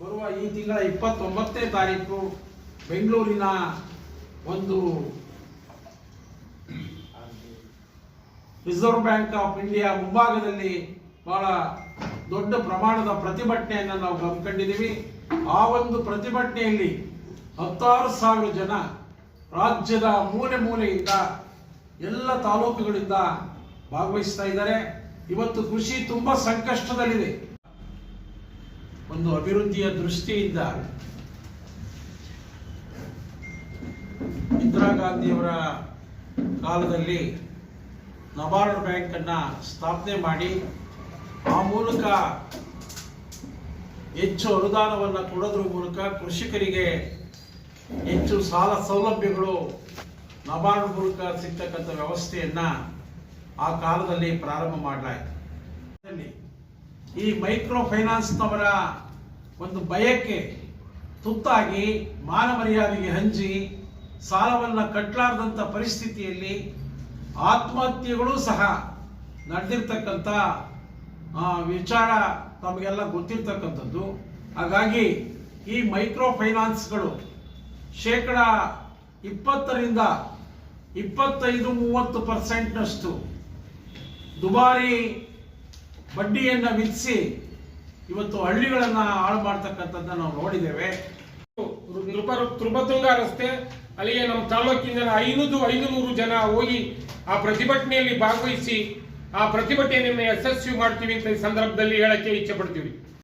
ಬರುವ ಈ ತಿಂಗಳ ಇಪ್ಪತ್ತೊಂಬತ್ತನೇ ತಾರೀಕು ಬೆಂಗಳೂರಿನ ಒಂದು ರಿಸರ್ವ್ ಬ್ಯಾಂಕ್ ಆಫ್ ಇಂಡಿಯಾ ಮುಂಭಾಗದಲ್ಲಿ ಬಹಳ ದೊಡ್ಡ ಪ್ರಮಾಣದ ಪ್ರತಿಭಟನೆಯನ್ನು ನಾವು ಹಮ್ಮಿಕೊಂಡಿದ್ದೀವಿ ಆ ಒಂದು ಪ್ರತಿಭಟನೆಯಲ್ಲಿ ಹತ್ತಾರು ಸಾವಿರ ಜನ ರಾಜ್ಯದ ಮೂಲೆ ಮೂಲೆಯಿಂದ ಎಲ್ಲ ತಾಲೂಕುಗಳಿಂದ ಭಾಗವಹಿಸ್ತಾ ಇದ್ದಾರೆ. ಇವತ್ತು ಕೃಷಿ ತುಂಬಾ ಸಂಕಷ್ಟದಲ್ಲಿದೆ. ಒಂದು ಅಭಿವೃದ್ಧಿಯ ದೃಷ್ಟಿಯಿಂದ ಇಂದಿರಾ ಗಾಂಧಿಯವರ ಕಾಲದಲ್ಲಿ ನಬಾರ್ಡ್ ಬ್ಯಾಂಕ್ ಅನ್ನ ಸ್ಥಾಪನೆ ಮಾಡಿ, ಆ ಮೂಲಕ ಹೆಚ್ಚು ಅನುದಾನವನ್ನು ಕೊಡೋದ್ರ ಮೂಲಕ ಕೃಷಿಕರಿಗೆ ಹೆಚ್ಚು ಸಾಲ ಸೌಲಭ್ಯಗಳು ನಬಾರ್ಡ್ ಮೂಲಕ ಸಿಗ್ತಕ್ಕಂಥ ವ್ಯವಸ್ಥೆಯನ್ನ ಆ ಕಾಲದಲ್ಲಿ ಪ್ರಾರಂಭ ಮಾಡಲಾಯಿತು. ಈ ಮೈಕ್ರೋ ಫೈನಾನ್ಸ್ನವರ ಒಂದು ಭಯಕ್ಕೆ ತುತ್ತಾಗಿ ಮಾನ ಮರ್ಯಾದೆಗೆ ಹಂಚಿ ಸಾಲವನ್ನು ಕಟ್ಟಲಾರದಂಥ ಪರಿಸ್ಥಿತಿಯಲ್ಲಿ ಆತ್ಮಹತ್ಯೆಗಳು ಸಹ ನಡೆದಿರ್ತಕ್ಕಂಥ ವಿಚಾರ ತಮಗೆಲ್ಲ ಗೊತ್ತಿರ್ತಕ್ಕಂಥದ್ದು. ಹಾಗಾಗಿ ಈ ಮೈಕ್ರೋ ಫೈನಾನ್ಸ್ಗಳು ಶೇಕಡ ಇಪ್ಪತ್ತರಿಂದ ಇಪ್ಪತ್ತೈದು ಮೂವತ್ತು ಪರ್ಸೆಂಟ್ನಷ್ಟು ದುಬಾರಿ ಬಡ್ಡಿಯನ್ನು ವಿಧಿಸಿ ಇವತ್ತು ಹಳ್ಳಿಗಳನ್ನ ಹಾಳು ಮಾಡ್ತಕ್ಕಂಥದ್ದನ್ನ ನಾವು ನೋಡಿದ್ದೇವೆ. ನೃಪ ನೃಪತುಂಗ ರಸ್ತೆ, ಅಲ್ಲಿಗೆ ನಮ್ಮ ತಾಲೂಕಿನ ಐನೂರು ಐನೂರು ಜನ ಹೋಗಿ ಆ ಪ್ರತಿಭಟನೆಯಲ್ಲಿ ಭಾಗವಹಿಸಿ ಆ ಪ್ರತಿಭಟನೆಯನ್ನು ಯಶಸ್ವಿ ಮಾಡ್ತೀವಿ ಅಂತ ಈ ಸಂದರ್ಭದಲ್ಲಿ ಹೇಳಕ್ಕೆ ಇಚ್ಛೆ ಪಡ್ತೀವಿ.